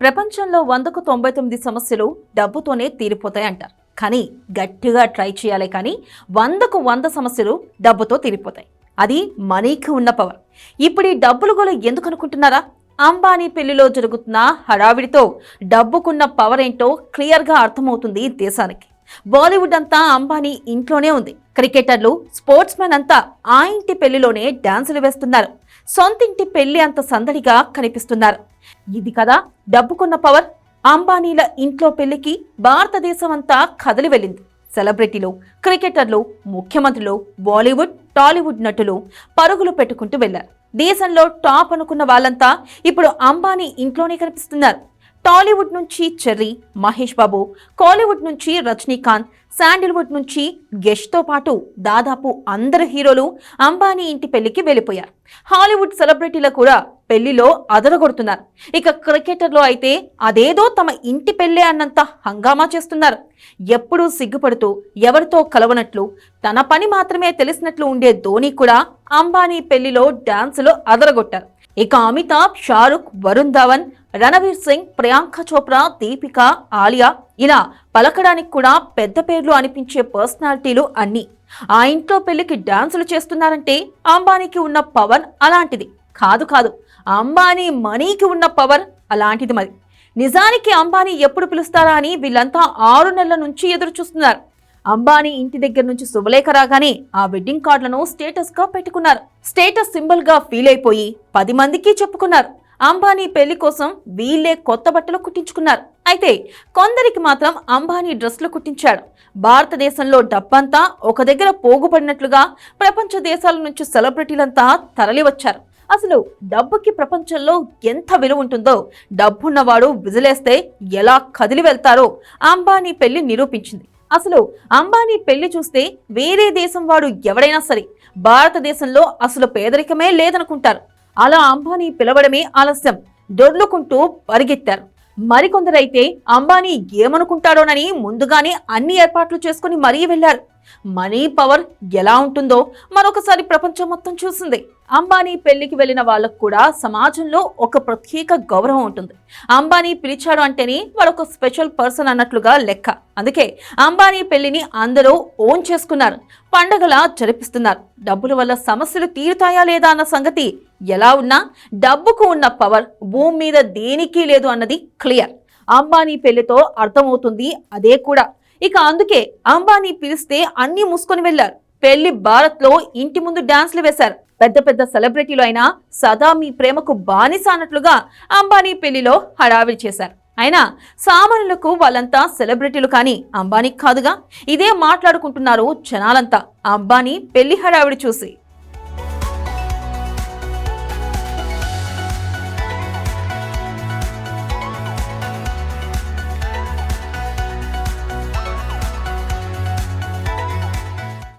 ప్రపంచంలో వందకు తొంభై తొమ్మిది సమస్యలు డబ్బుతోనే తీరిపోతాయి అంటారు కానీ గట్టిగా ట్రై చేయాలి కానీ వందకు వంద సమస్యలు డబ్బుతో తీరిపోతాయి. అది మనీకి ఉన్న పవర్. ఇప్పుడు ఈ డబ్బులు గోల ఎందుకు అనుకుంటున్నారా? అంబానీ పెళ్ళిలో జరుగుతున్న హడావిడితో డబ్బుకున్న పవర్ ఏంటో క్లియర్గా అర్థమవుతుంది దేశానికి. బాలీవుడ్ అంతా అంబానీ ఇంట్లోనే ఉంది. క్రికెటర్లు స్పోర్ట్స్ మెన్ అంతా ఆ ఇంటి పెళ్ళిలోనే డాన్సులు వేస్తున్నారు. సొంతింటి పెళ్ళి అంత సందడిగా కనిపిస్తున్నారు. ఇది కదా డబ్బుకున్న పవర్. అంబానీల ఇంట్లో పెళ్ళికి భారతదేశం అంతా కదలి వెళ్ళింది. సెలబ్రిటీలు క్రికెటర్లు ముఖ్యమంత్రులు బాలీవుడ్ టాలీవుడ్ నటులు పరుగులు పెట్టుకుంటూ వెళ్ళారు దేశంలో టాప్ అనుకున్న వాళ్ళంతా ఇప్పుడు అంబానీ ఇంట్లోనే కనిపిస్తున్నారు. టాలీవుడ్ నుంచి చెర్రీ మహేష్ బాబు కాలీవుడ్ నుంచి రజనీకాంత్ శాండిల్వుడ్ నుంచి గెష్తో పాటు దాదాపు అందరు హీరోలు అంబానీ ఇంటి పెళ్ళికి వెళ్ళిపోయారు. హాలీవుడ్ సెలబ్రిటీలు కూడా పెళ్ళిలో అదరగొడుతున్నారు. ఇక క్రికెటర్లో అయితే అదేదో తమ ఇంటి పెళ్ళే అన్నంత హంగామా చేస్తున్నారు. ఎప్పుడూ సిగ్గుపడుతూ ఎవరితో కలవనట్లు తన పని మాత్రమే తెలిసినట్లు ఉండే ధోని కూడా అంబానీ పెళ్ళిలో డాన్సులో అదరగొట్టారు. ఇక అమితాబ్ షారుఖ్ వరుణ్ ధవన్ రణవీర్ సింగ్ ప్రియాంక చోప్రా దీపిక ఆలియా ఇలా పలకడానికి కూడా పెద్ద పేర్లు అనిపించే పర్సనాలిటీలు అన్నీ. ఆ ఇంట్లో పెళ్ళికి డాన్సులు చేస్తున్నారంటే అంబానీకి ఉన్న పవర్ అలాంటిది. కాదు కాదు అంబానీ మనీకి ఉన్న పవర్ అలాంటిది మరి. నిజానికి అంబానీ ఎప్పుడు పిలుస్తారా అని వీళ్ళంతా ఆరు నెలల నుంచి ఎదురు చూస్తున్నారు అంబానీ ఇంటి దగ్గర నుంచి శుభలేఖ రాగానే ఆ వెడ్డింగ్ కార్డులను స్టేటస్గా పెట్టుకున్నారు. స్టేటస్ సింబల్గా ఫీల్ అయిపోయి పది మందికి చెప్పుకున్నారు. అంబానీ పెళ్ళి కోసం వీళ్ళే కొత్త బట్టలు కుట్టించుకున్నారు. అయితే కొందరికి మాత్రం అంబానీ డ్రెస్లు కుట్టించాడు. భారతదేశంలో డబ్బంతా ఒక దగ్గర పోగుపడినట్లుగా ప్రపంచ దేశాల నుంచి సెలబ్రిటీలంతా తరలివచ్చారు. అసలు డబ్బుకి ప్రపంచంలో ఎంత విలువ ఉంటుందో డబ్బున్నవాడు విజిలేస్తే ఎలా కదిలి వెళ్తారో అంబానీ పెళ్ళి నిరూపించింది. అసలు అంబానీ పెళ్ళి చూస్తే వేరే దేశం వాడు ఎవడైనా సరే భారతదేశంలో అసలు పేదరికమే లేదనుకుంటారు. అలా అంబానీ పిలవడమే ఆలస్యం. దొర్లుకుంటూ పరిగెత్తారు. మరికొందరైతే అంబానీ ఏమనుకుంటాడోనని ముందుగానే అన్ని ఏర్పాట్లు చేసుకుని మరీ వెళ్ళారు మనీ పవర్ ఎలా ఉంటుందో మరొకసారి ప్రపంచం మొత్తం చూసింది. అంబానీ పెళ్ళికి వెళ్ళిన వాళ్ళకు కూడా సమాజంలో ఒక ప్రత్యేక గౌరవం ఉంటుంది. అంబానీ పిలిచాడు అంటేనే వాడొక స్పెషల్ పర్సన్ అన్నట్లుగా లెక్క. అందుకే అంబానీ పెళ్ళిని అందరూ ఓన్ చేసుకున్నారు. పండగలా జరిపిస్తున్నారు. డబ్బుల వల్ల సమస్యలు తీరుతాయా లేదా అన్న సంగతి ఎలా ఉన్నా డబ్బుకు ఉన్న పవర్ భూమి మీద దేనికి లేదు అన్నది క్లియర్. అంబానీ పెళ్ళితో అర్థమవుతుంది అదే కూడా. ఇక అందుకే అంబానీ పిలిస్తే అన్నీ మూసుకొని వెళ్ళారు పెళ్ళి భారత్లో ఇంటి ముందు డాన్స్లు వేశారు. పెద్ద పెద్ద సెలబ్రిటీలు అయినా సదా మీ ప్రేమకు బానిస అన్నట్లుగా అంబానీ పెళ్ళిలో హడావిడి చేశారు. అయినా సామాన్యులకు వాళ్ళంతా సెలబ్రిటీలు కానీ అంబానీ కాదుగా. ఇదే మాట్లాడుకుంటున్నారు జనాలంతా. అంబానీ పెళ్ళి హడావిడి చూసి.